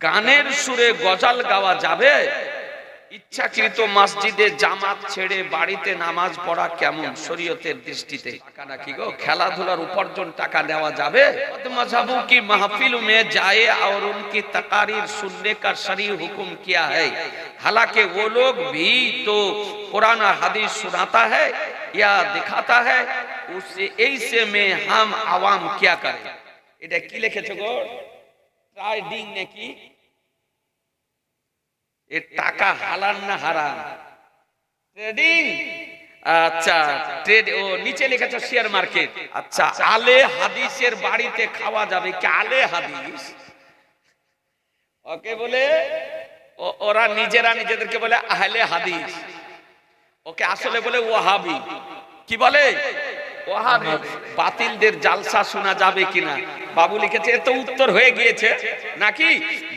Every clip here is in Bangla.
গানের সুরে গজাল গাওয়া যাবে ইচ্ছাকৃত মসজিদে জামাত ছেড়ে বাড়িতে নামাজ পড়া কেমন শরীয়তের দৃষ্টিতে টাকা নাকি গো খেলাধুলার উপার্জন টাকা দেওয়া যাবে मजहबों की महफिल में जाए और उनकी तकारीर सुनने का शरी हुक्म किया है हालांकि वो लोग भी तो पुराना हदीस सुनाता है या दिखाता है उससे ऐसे में हम आवाम क्या करें এটা কি লিখেছে গো ট্রাইডিং নাকি এ টাকা হালান না হারাম? ট্রেডিং আচ্ছা ট্রেড ও নিচে লিখেছে শেয়ার মার্কেট আচ্ছা আলে হাদিসের বাড়িতে খাওয়া যাবে কি আলে হাদিস? ওকে বলে ওরা নিজেরা নিজেদেরকে বলে আহলে হাদিস। ওকে আসলে বলে ওয়াহাবি। কি বলে? ওয়াহাবি। বাতিলদের জালসা শোনা যাবে কিনা? বাবু লিখেছে এর তো উত্তর হয়ে গিয়েছে। নাকি?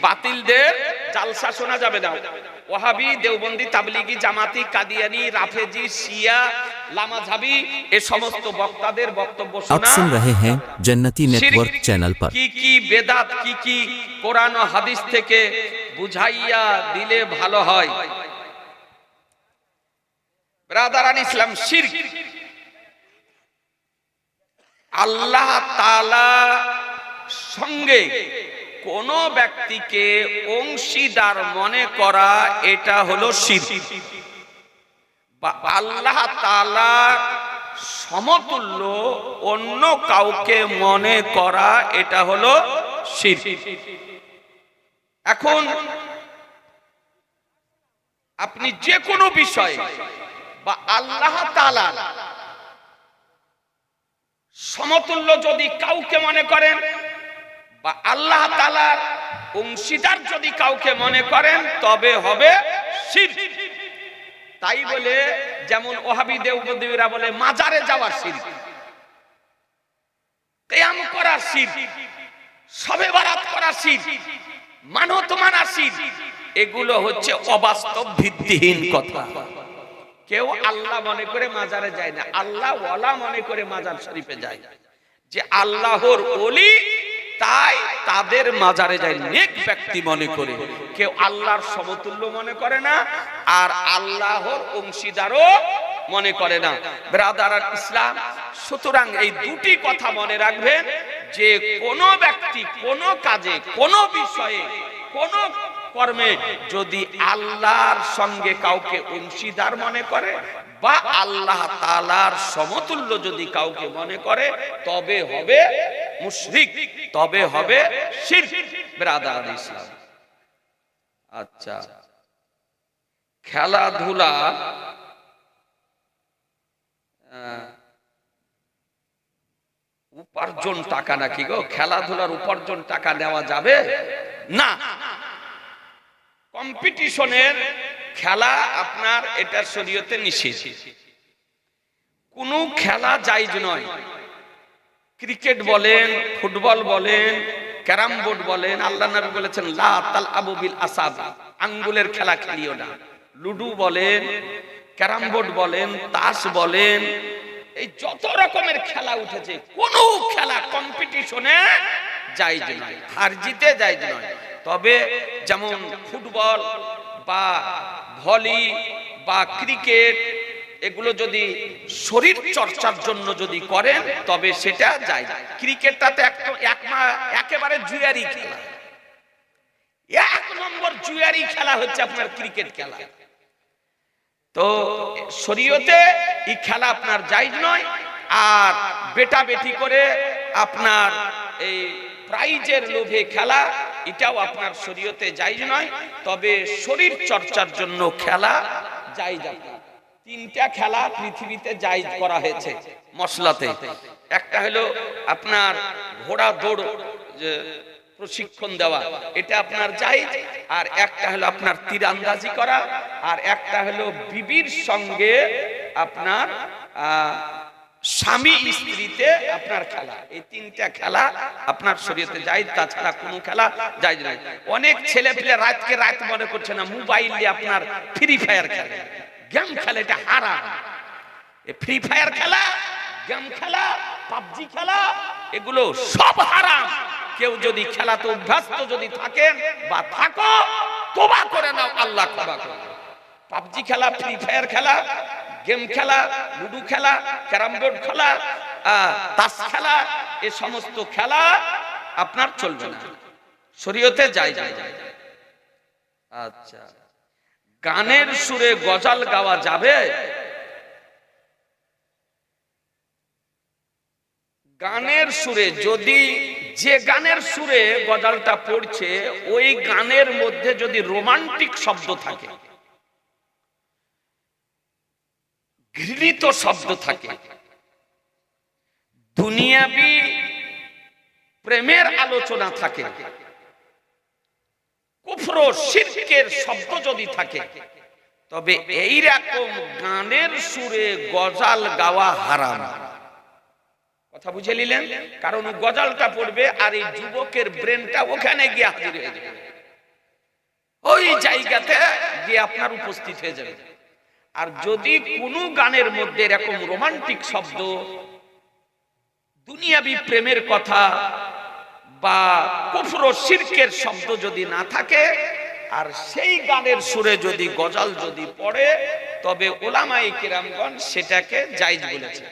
বাতিলদের জালসা শোনা যাবে না ওয়াহাবি দেওবন্দি তাবলিগি জামাতি কাদিয়ানি রাফেজি শিয়া লামাঝাবি এ সমস্ত বক্তাদের বক্তব্য आप শোনা सुन रहे हैं जन्नती नेटवर्क শিরক चैनल पर কি কি বেদাত কি কি কোরআন ও হাদিস থেকে বুঝাইয়া দিলে ভালো হয় ব্রাদারান ইসলাম শিরক আল্লাহ তাআলা সঙ্গে কোন ব্যক্তিকে অংশীদার মনে করা এটা হলো শিরক আল্লাহ সমতুল্য অন্য কাউকে মনে করা এটা হলো শিরক এখন আপনি যে কোনো বিষয়ে বা আল্লাহ তাআলা সমতুল্য যদি কাউকে মনে করেন বা আল্লাহ তাআলার অংশীদার যদি কাউকে মনে করেন, তবে হবে শিরক তাই বলে যেমন ওহাবি দেওবন্দিরা বলে, মাজারে যাওয়া শিরক কেয়াম করা শিরক সবে বারাত করা শিরক মানত মানা শিরক এগুলো হচ্ছে অবাস্তব ভিত্তিহীন কথা। কেউ আল্লাহ মনে করে মাজারে যায় না। আল্লাহ ওয়ালা মনে করে মাজার শরীফে যায়। যে আল্লাহর ওলি তাই তাদের মাজারে যায় নেক ব্যক্তি মনে করে। কেউ আল্লাহর সমতুল্য মনে করে না, আর আল্লাহর অংশীদারও মনে করে না। ব্রাদার আর ইসলাম, সুতরাং এই দুটি কথা মনে রাখবেন, যে কোন ব্যক্তি কোন কাজে, কোন বিষয়ে, কোন কর্মে যদি আল্লাহর সঙ্গে কাউকে অংশীদার মনে করে বা আল্লাহ তালার সমতুল্য যদি কাউকে মনে করে, তবে হবে মুশরিক, তবে হবে ইসলাম। আচ্ছা। খেলাধুলা উপার্জন টাকা নাকি গো? খেলাধুলার উপার্জন টাকা নেওয়া যাবে? না। কম্পিটিশনের খেলা আপনার এটা শরীয়তে নিষেধ। কোন খেলা জায়জ নয়। ক্রিকেট বলেন, ফুটবল বলেন, ক্যারাম বোর্ড বলেন, আল্লাহ নবী বলেছেন, লা তাল আবু বিল আসাব আঙ্গুলের খেলা খেলিও না। লুডু বলেন, ক্যারাম বোর্ড বলেন, তাস বলেন, এই যত রকমের খেলা উঠেছে, কোন খেলা কম্পিটিশনে জায়জ নয় হার জিতে জায়জ নয়। তবে যেমন ফুটবল বা ভলি বা ক্রিকেট, এগুলো যদি শরীর চর্চার জন্য যদি করেন, তবে সেটা যায় ক্রিকেটটাতে একেবারে জুয়ারি খেলা। এক নম্বর জুয়ারি খেলা হচ্ছে আপনার ক্রিকেট খেলা। তো শরীয়তে এই খেলা আপনার জায়জ নয়, আর বেটা বেটি করে আপনার এই প্রাইজের লোভে খেলা এটাও আপনার শরীয়তে জায়জ নয়, তবে শরীর চর্চার জন্য খেলা জায়জ আপনার তিনটা খেলা পৃথিবীতে জায়জ করা হয়েছে মশলাতে। একটা হলো আপনার ঘোড়া দৌড় প্রশিক্ষণ দেওয়া, এটা আপনার জায়েজ আর একটা হলো আপনার তীরন্দাজি করা, আর একটা হলো বিবির সঙ্গে আপনার স্বামী স্ত্রীতে আপনার খেলা। এই তিনটা খেলা আপনার শরীয়তে জায়েজ, তাছাড়া কোনো খেলা জায়েজ নাই। অনেক ছেলে পেলে রাতকে রাত মনে করছে না, মোবাইল দিয়ে আপনার ফ্রি ফায়ার খেলে। গেম খেলে, এটা হারাম। ফ্রি ফায়ার খেলা, গেম খেলা, পাবজি খেলা, এগুলো সব হারাম। কেউ যদি খেলাতে অভ্যস্ত যদি থাকেন বা থাকো তোবা করে নাও, আল্লাহ ক্ষমা করবে। পাবজি খেলা ফ্রি ফায়ার খেলা গেম খেলা, লুডু খেলা, ক্যারাম বোর্ড খেলা তাস খেলা, এ সমস্ত খেলা আপনার চলবে না। শরীয়তে যাই যাই যাই। আচ্ছা। গানের সুরে গজাল গাওয়া যাবে? গানের সুরে যদি, যে গানের সুরে গজালটা পড়ছে, ওই গানের মধ্যে যদি রোমান্টিক শব্দ থাকে ঘৃণিত শব্দ থাকে। দুনিয়াবি প্রেমের আলোচনা থাকে। কুফর শিরকের শব্দ যদি থাকে, তবে এই রকম গানের সুরে গজাল গাওয়া হারাম। কথা বুঝে নিলেন? কারণ গজালটা পড়বে আর এই যুবকের ব্রেনটা ওখানে গিয়ে হাজির হয়ে যাবে। ওই জায়গাতে গিয়ে আপনার উপস্থিত হয়ে যাবে। আর যদি কোনো গানের মধ্যে এরকম রোমান্টিক শব্দ, দুনিয়াবি প্রেমের কথা বা কুফর শিরকের শব্দ যদি না থাকে, আর সেই গানের সুরে যদি গজাল যদি পড়ে, তবে ওলামাই কিরামগণ সেটাকে জায়জ বলেছে।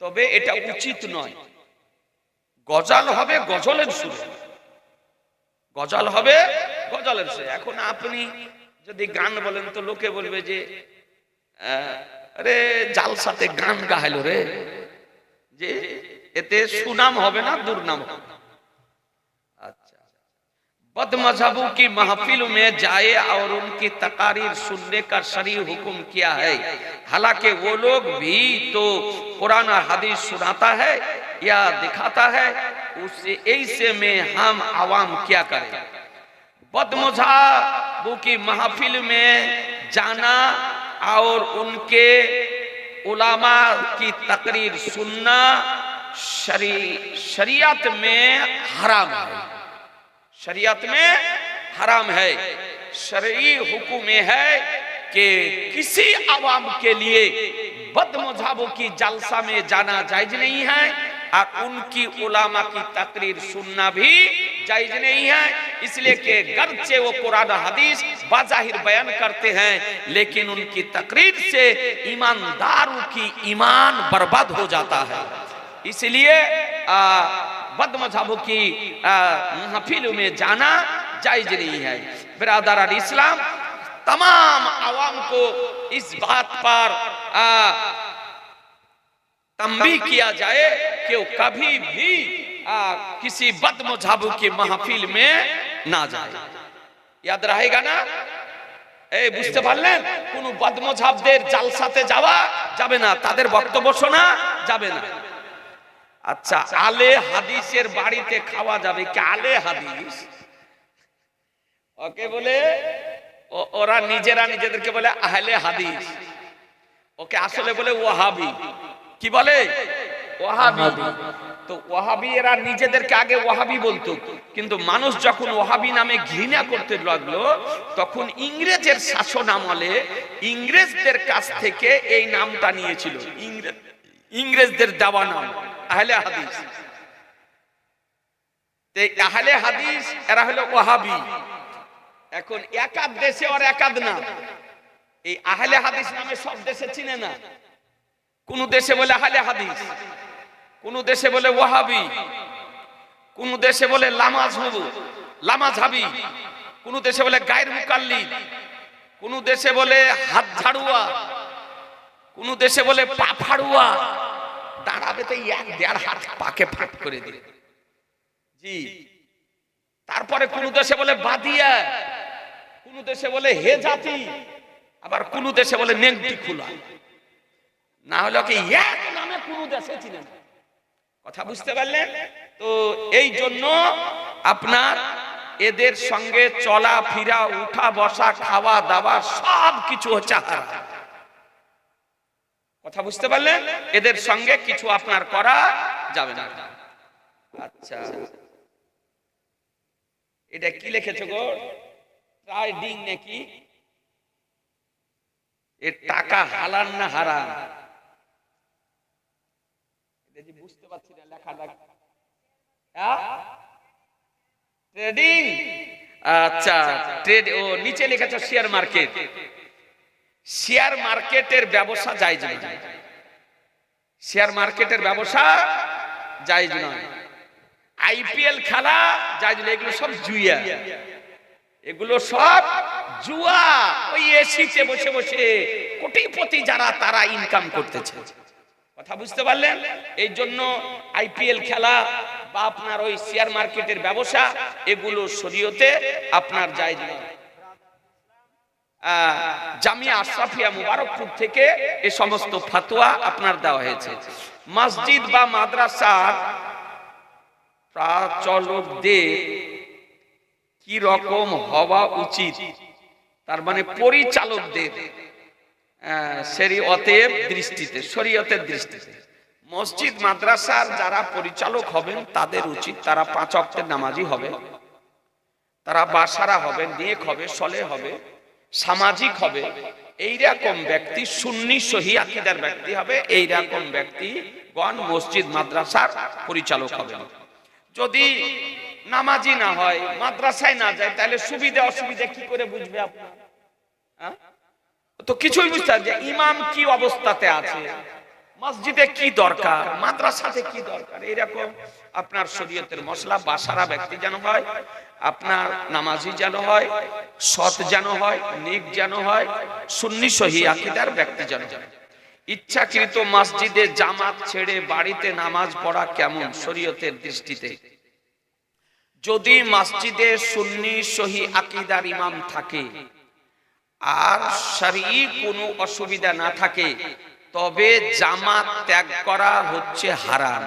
তবে এটা উচিত নয়। গজাল হবে গজলের সুরে। গজাল হবে গজলের সুরে। এখন আপনি যদি গান বলেন তো লোকে বলবে যে अरे गान रे। जे एते सुनाम ना, दुर्नाम अच्छा। बद मजहबों की महफिल में जाए और उनकी तकारीर सुनने का शरी हुक्म किया है। हालाँकि वो लोग भी तो पुराना हदीस सुनाता है या दिखाता है उससे ऐसे में हम आवाम क्या करें? बद मजहबों की महफिल में जाना और उनके उलामा की तकरीर सुनना शरी, शरीयत में हराम है। शरीयत में हराम है। शरई हुक्म है कि किसी आवाम के लिए बद मजहबों की जलसा में जाना जायज़ नहीं है। और उनकी उलामा की तकरीर सुनना भी जायज़ नहीं है। इसलिए कि गर्चे वो कुरान हदीस बाजाहिर बयान करते हैं, लेकिन उनकी तकरीर से ईमानदारों की ईमान बर्बाद हो जाता है। इसलिए बद मजहबों की महफिल में जाना जायज़ नहीं है। बिरादर इस्लाम तमाम आवाम को इस बात पर तंबी किया जाए कि वो कभी भी आ, किसी बद मजहबों की महफिल में ना जाए याद रहेगा ना এই বুঝতে পারলেন কোন বদমজাবদের জালসাতে যাওয়া যাবে না তাদের বক্তব্য শোনা যাবে না আচ্ছা আলে হাদিসের বাড়িতে খাওয়া যাবে কি আলে হাদিস ওকে বলে ও- ওরা নিজেরা নিজেদেরকে বলে আহলে হাদিস ওকে আসলে বলে ওয়াহাবি কি বলে? ওয়াহাবি। তো ওয়াহাবি এরা নিজেদেরকে আগে ওয়াহাবি বলতো। কিন্তু মানুষ যখন ওয়াহাবি নামে ঘৃণা করতে লাগল তখন ইংরেজের শাসন আমলে ইংরেজদের কাছ থেকে এই নামটা নিয়েছিল। ইংরেজ ইংরেজদের দেওয়া নাম আহলে হাদিস। আহলে হাদিস এরা হলো ওয়াহাবি। এখন একাদ দেশে আর একাদ না এই আহলে হাদিস নামে সব দেশে চিনে না। কোন দেশে বলে হালে হাদিস, কোন দেশে বলে ওয়াহাবি, কোন দেশে বলে লামাজ হবু লামাজ হাবি, কোন দেশে বলে গায়ের মুকাল্লি কোন দেশে বলে হাত ঝাড়ুয়া, কোন দেশে বলে পা ফাড়ুয়া, দাঁড়াবে তো এক দেড় হাত পাকে ফাট করে দিয়ে জি। তারপরে কোন দেশে বলে বাদিয়া, কোন দেশে বলে হে জাতি আবার কোন দেশে বলে নেংটি খোলা। না হলে কি এক নামে কোন দেশে কথা বুঝতে পারলেন? তো এই জন্য আপনার এদের সঙ্গে চলা ফিরা উঠা বসা খাওয়া দাওয়া সব কিছু হচ্ছে হারাম। কথা বুঝতে পারলেন? এদের সঙ্গে কিছু আপনার করা যাবে না। আচ্ছা। এটা কি লিখেছো গো? ট্রাইডিং নাকি? এর টাকা হালান না হারাম? পারছি না, লেখাটা। ট্রেডিং আচ্ছা ট্রেড ও নিচে লেখা শেয়ার মার্কেট শেয়ার মার্কেটের ব্যবসা জায়জ নয়। শেয়ার মার্কেটের ব্যবসা জায়জ নয়। আইপিএল খেলা জায়জ নয়, এগুলো সব জুইয়া এগুলো সব জুয়া। ওই এসিতে বসে বসে কোটিপতি যারা, তারা ইনকাম করতেছে। কথা বুঝতে পারলেন? এই জন্য আইপিএল খেলা বা আপনার ওই শেয়ার মার্কেটের ব্যবসা এগুলো শরীয়তে আপনার আহ, জামিয়া আশরাফিয়া থেকে এই সমস্ত ফাতোয়া আপনার দেওয়া হয়েছে। মসজিদ বা হওয়া উচিত? তার মানে পরিচালকদের। সেরি অতএব দৃষ্টিতে, শরীয়তের দৃষ্টিতে। মসজিদ, মাদ্রাসার যারা পরিচালক হবেন, তাদের উচিত তারা পাঁচ অক্টের নামাজি হবে। তারা বাসারা হবে, নেক হবে, সলে হবে, সামাজিক হবে। এইরকম ব্যক্তি সুন্নি সহি আকিদার ব্যক্তি হবে, এইরকম ব্যক্তি গণ মসজিদ, মাদ্রাসার পরিচালক হবে যদি নামাজি না হয়, মাদ্রাসায় না যায়, তাহলে সুবিধা, অসুবিধা কি করে বুঝবে আপনার? তো কিছুই বুঝতে পারছে ইমাম কি অবস্থাতে আছে? মসজিদে কি দরকার? মাদ্রাসাতে কি দরকার? এরকম আপনার শরীয়তের মশলা, বাসারা ব্যক্তি যেন হয়, আপনার নামাজি যেন হয়, সৎ যেন হয়, নিক যেন হয়, সুন্নি সহি আকিদার ব্যক্তি যেন। ইচ্ছাকৃত মসজিদে জামাত ছেড়ে বাড়িতে নামাজ পড়া কেমন শরীয়তের দৃষ্টিতে? যদি মসজিদে সুন্নি সহি আকিদার ইমাম থাকে আর সারি কোনো অসুবিধা না থাকে, তবে জামাত ত্যাগ করা হচ্ছে হারাম।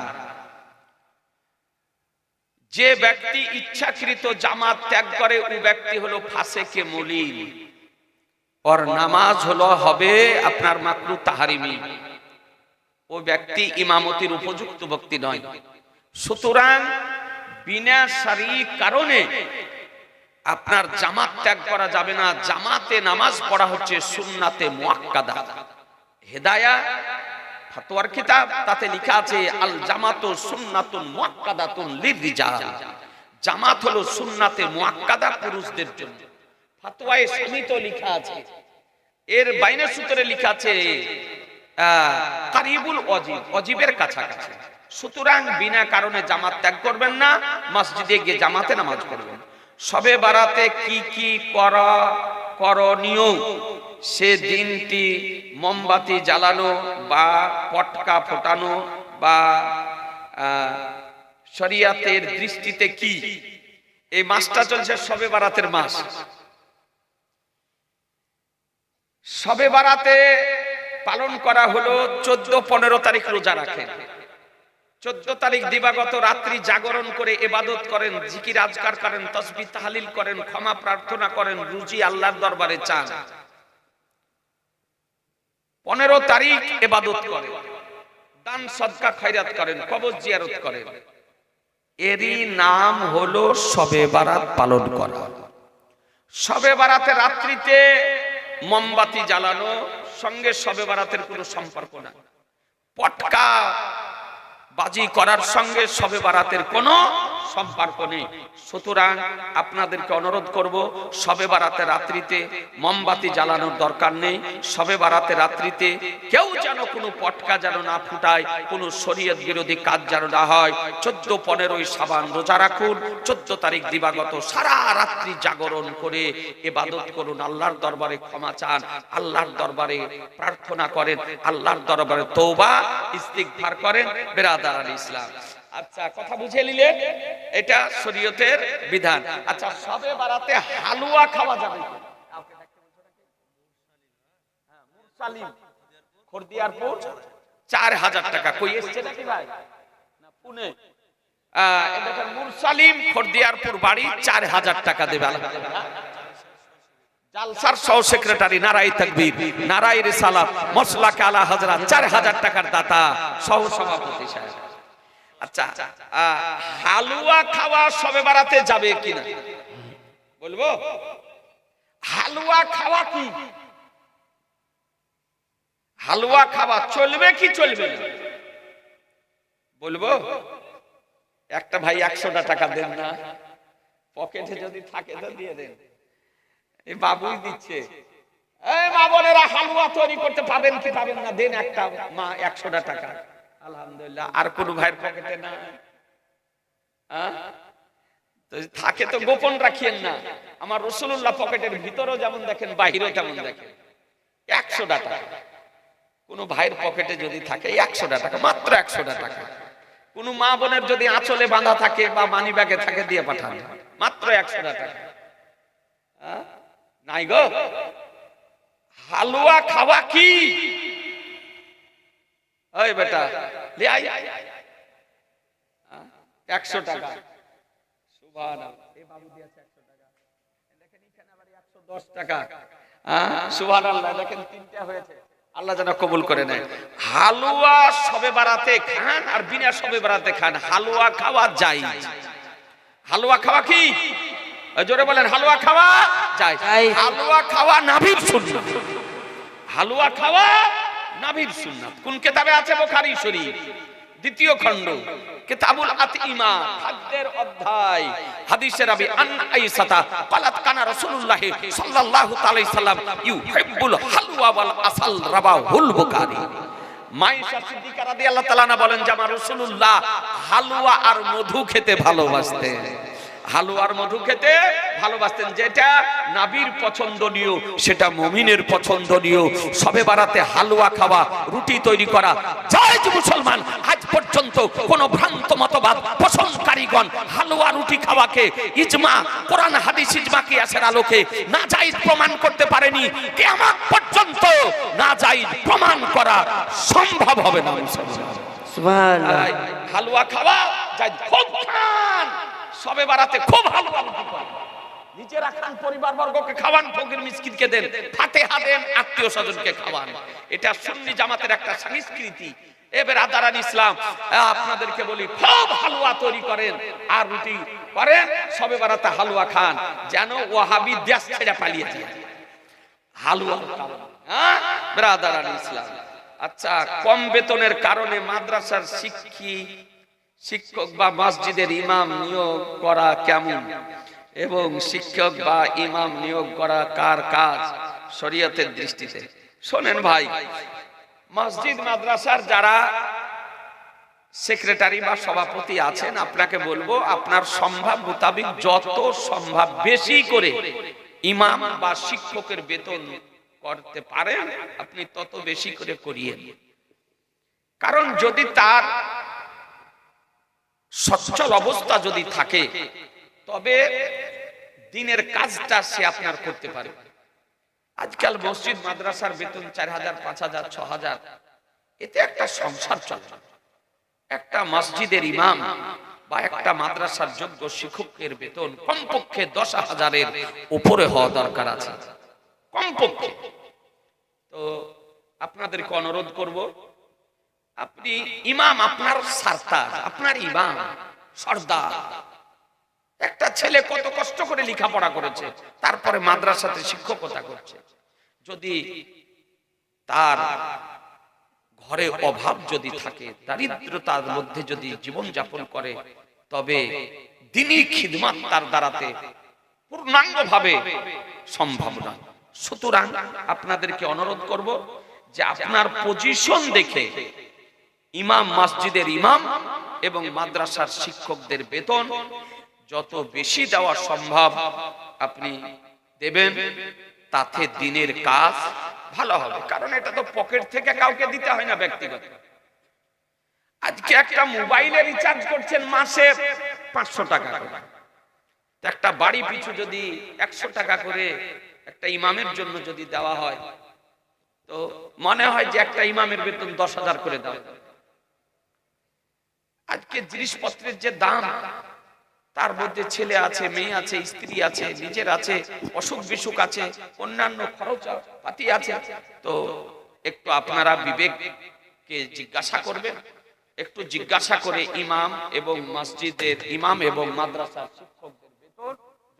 যে ব্যক্তি ইচ্ছাকৃত জামাত ত্যাগ করে ওই ব্যক্তি হলো ফাসেকে মলিন। ওর নামাজ হলো হবে আপনার মাকরু তাহারিমি। ও ব্যক্তি ইমামতির উপযুক্ত ব্যক্তি নয়। সুতরাং বিনা সারি কারণে আপনার জামাত ত্যাগ করা যাবে না। জামাতে নামাজ পড়া হচ্ছে সুন্নাতে মুআক্কাদা হেদায়া, ফতোয়ার কিতাব তাতে লেখা আছে, আল জামাতু সুন্নাতুন মুআক্কাদাতুন লিররিজাল। জামাত হলো সুন্নাতে মুআক্কাদা পুরুষদের জন্য। ফতোয়ায়ে সমিত লেখা আছে। এর বাইনের সূত্রে লেখা আছে কারিবুল অজিব, অজিবের কাছাকাছি। সুতরাং বিনা কারণে জামাত ত্যাগ করবেন না, মসজিদে গিয়ে জামাতে নামাজ পড়বেন। সবে বারাতে কি কি করা করণীয়? সে দিনটি মোমবাতি জ্বালানো বা পটকা ফোটানো বা শরিয়াতের দৃষ্টিতে কি? এই মাসটা চলছে সবে বারাতের মাস। সবে বারাতে পালন করা হলো চোদ্দ পনেরো তারিখ রোজা রাখেন। চোদ্দ তারিখ দিবাগত রাত্রি জাগরণ করে এবাদত করেন, জিকির আজকার করেন, তসবি তাহালিল করেন, ক্ষমা প্রার্থনা করেন, রুজি আল্লাহর দরবারে চান। পনেরো তারিখ এবাদত করেন, দান সদকা খয়রাত করেন, কবজ জিয়ারত করেন। এরই নাম হলো সবে বারাত পালন করা। সবে বারাতে রাত্রিতে মোমবাতি জ্বালানো, সঙ্গে সবে বারাতের কোনো সম্পর্ক নাই। পটকা বাজি করার সঙ্গে সবে বারাতের কোনো সম্পর্ক নেই। সুতরাং আপনাদেরকে অনুরোধ করব, সবে বারাতে রাত্রিতে মোমবাতি জ্বালানোর দরকার নেই। সবে বারাতে রাত্রিতে কেউ যেন কোনো পটকা যেন না ফুটায়, কোনো শরীয়ত বিরোধী কাজ যেন না হয়। চোদ্দ পনেরোই সাবান রোজা রাখুন, চোদ্দ তারিখ দিবাগত সারা রাত্রি জাগরণ করে এবাদত করুন। আল্লাহর দরবারে ক্ষমা চান, আল্লাহর দরবারে প্রার্থনা করেন, আল্লাহর দরবারে তৌবা ইস্তিগফার করেন। বেরাদার ইসলাম। আচ্ছা কথা বুঝে নিলেন এটা শরীয়তের বিধান। আচ্ছা সবে বারাতে হালুয়া খাওয়া যাবে। মুরসালিম, চার হাজার টাকা। খরদিয়ারপুর বাড়ি চার হাজার টাকা জালসার সহ সেক্রেটারি কালা হাজরা চার হাজার টাকার দাতা সহ সভাপতি সাহেব। আচ্ছা হালুয়া খাওয়া সবে বারাতে যাবে কিনা? বলব? হালুয়া খাওয়া কি? হালুয়া খাওয়া চলবে কি চলবে বলব? একটা ভাই একশোটা টাকা দেন না। পকেটে যদি থাকে তো দিয়ে দেন। এই বাবুই দিচ্ছে। এই মা বোনেরা হালুয়া তৈরি করতে পাবেন কি পাবেন না? দেন একটা মা একশোটা টাকা। আলহামদুলিল্লাহ, আর কোন ভাইয়ের পকেটে না হ্যাঁ? থাকে তো গোপন রাখিয়েন না। আমার রসুল্লাহ পকেটের ভিতরেও যেমন দেখেন, বাহিরেও তেমন দেখেন। একশো টাকা। কোন ভাইয়ের পকেটে যদি থাকে, একশো টাকা, মাত্র একশো টাকা। কোন মা বোনের যদি আঁচলে বাঁধা থাকে বা মানি ব্যাগে থাকে, দিয়ে পাঠান। মাত্র একশো টাকা। হ্যাঁ? নাই গো। হালুয়া খাওয়া কি? ওই বেটা লে আই একশো টাকা। সুবহানাল্লাহ। এই বাবু দিয়েছে 100 টাকা। দেখেন এখানে আবার 110 টাকা। আহ, সুবহানাল্লাহ, দেখেন তিনটা হয়েছে। আল্লাহ যেন কবুল করে নেয়। হালুয়া সবে বাড়াতে খান আর বিনা সবে বাড়াতে খান। হালুয়া খাওয়া যায়। হালুয়া খাওয়া কি? জোরে বলেন হালুয়া খাওয়া যায়। হালুয়া খাওয়া নাভির সুন্নাত হালুয়া খাওয়া নাবির সুন্নাত। কোন কেতাবে আছে বোখারি শরীফ? দ্বিতীয় খণ্ড, কিতাবুল আতিমা, খাদ্যের অধ্যায়। হাদিসে রাবি আন আইসাতা ক্বালাত কানা রাসূলুল্লাহ সাল্লাল্লাহু তাআলা সাল্লাম ইউহিব্বুল হালওয়া ওয়াল আসাল, রাবাহুল বুখারী। মাইশা সিদ্দিকা রাদিয়াল্লাহু তাআলা বলেন যে, আমার রাসূলুল্লাহ হালুয়া আর মধু খেতে ভালোবাসতেন। হালুয়ার মধু খেতে ভালোবাসতেন যেটা নাবির পছন্দনীয় সেটা মমিনের পছন্দনীয়। সবে বারাতে হালুয়া খাওয়া রুটি তৈরি করা। জয় যে মুসলমান আজ পর্যন্ত কোন ভ্রান্ত মতবাদ পোষণকারীগণ হালুয়া রুটি খাওয়াকে ইজমা কোরআন হাদিস ইজমা কিয়াসের আলোকে না জায়েজ প্রমাণ করতে পারেনি। কিয়ামত পর্যন্ত না জায়েজ প্রমাণ করা সম্ভব হবে না মুসলমান। সুবহানাল্লাহ। হালুয়া খাওয়া যাই খুব খান। সবে বারাতে খুব করেন। নিজেরা খান পরিবার বর্গকে খাওয়ান, ফকির মিসকিনকে দেন দেন আত্মীয় স্বজনকে খাওয়ান। এটা সুন্নি জামাতের একটা সংস্কৃতি। ইসলাম আপনাদেরকে বলি, খুব হালুয়া তৈরি করেন। আর রুটি করেন, সবে বারাতে হালুয়া খান। যেন ওয়াহাবি দেশ ছেড়ে পালিয়ে যায়। হালুয়া হ্যাঁ ইসলাম। আচ্ছা কম বেতনের কারণে মাদ্রাসার শিক্ষী শিক্ষক বা মসজিদের ইমাম নিয়োগ করা কেমন? এবং শিক্ষক বা ইমাম নিয়োগ করা কার কাজ? শরীয়তের দৃষ্টিতে। শোনেন ভাই, মসজিদ, মাদ্রাসার যারা সেক্রেটারি বা সভাপতি আছেন, আপনাকে বলব, আপনার সম্ভব মোতাবিক যত সম্ভব বেশি করে ইমাম বা শিক্ষকের বেতন করতে পারেন, আপনি তত বেশি করে করিয়ে কারণ যদি তার সচ্ছল অবস্থা যদি থাকে, তবে দিনের কাজটা সে আপনার করতে পারে। আজকাল মসজিদ, মাদ্রাসার বেতন চার হাজার, পাঁচ হাজার, ছ হাজার, এতে একটা সংসার চলে। একটা মসজিদের ইমাম বা একটা মাদ্রাসার যোগ্য শিক্ষকের বেতন কমপক্ষে দশ হাজারের উপরে হওয়া দরকার আছে। কমপক্ষে। তো আপনাদেরকে অনুরোধ করব আপনি ইমাম আপনার সারতার আপনার ইমাম, সর্দার। একটা ছেলে কত কষ্ট করে লেখাপড়া করেছে, তারপরে মাদ্রাসাতে শিক্ষকতা করছে। যদি তার ঘরে অভাব যদি থাকে, দারিদ্রতার মধ্যে যদি জীবন যাপন করে, তবে দিনই খিদমাত তার দ্বারাতে পূর্ণাঙ্গ ভাবে সম্ভব না সুতরাং আপনাদেরকে অনুরোধ করব যে আপনার পজিশন দেখে ইমাম, মসজিদের ইমাম এবং মাদ্রাসার শিক্ষকদের বেতন যত বেশি দেওয়া সম্ভব আপনি দেবেন, তাতে দিনের কাজ ভালো হবে। কারণ এটা তো পকেট থেকে কাউকে দিতে হয় না ব্যক্তিগত। আজকে একটা মোবাইলে রিচার্জ করছেন মাসে পাঁচশো টাকা করে। একটা বাড়ি পিছু যদি একশো টাকা করে একটা ইমামের জন্য যদি দেওয়া হয়, তো মনে হয় যে একটা ইমামের বেতন দশ হাজার করে দেওয়া। আজকে জিনিসপত্রের যে দাম, তার মধ্যে ছেলে আছে, মেয়ে আছে, স্ত্রী আছে, নিজের আছে, অসুখ বিসুখ আছে, অন্যান্য খরচ, পাতি আছে, তো একটু আপনারা বিবেককে জিজ্ঞাসা করবেন। একটু জিজ্ঞাসা করে ইমাম এবং মসজিদের ইমাম এবং মাদ্রাসার বেতন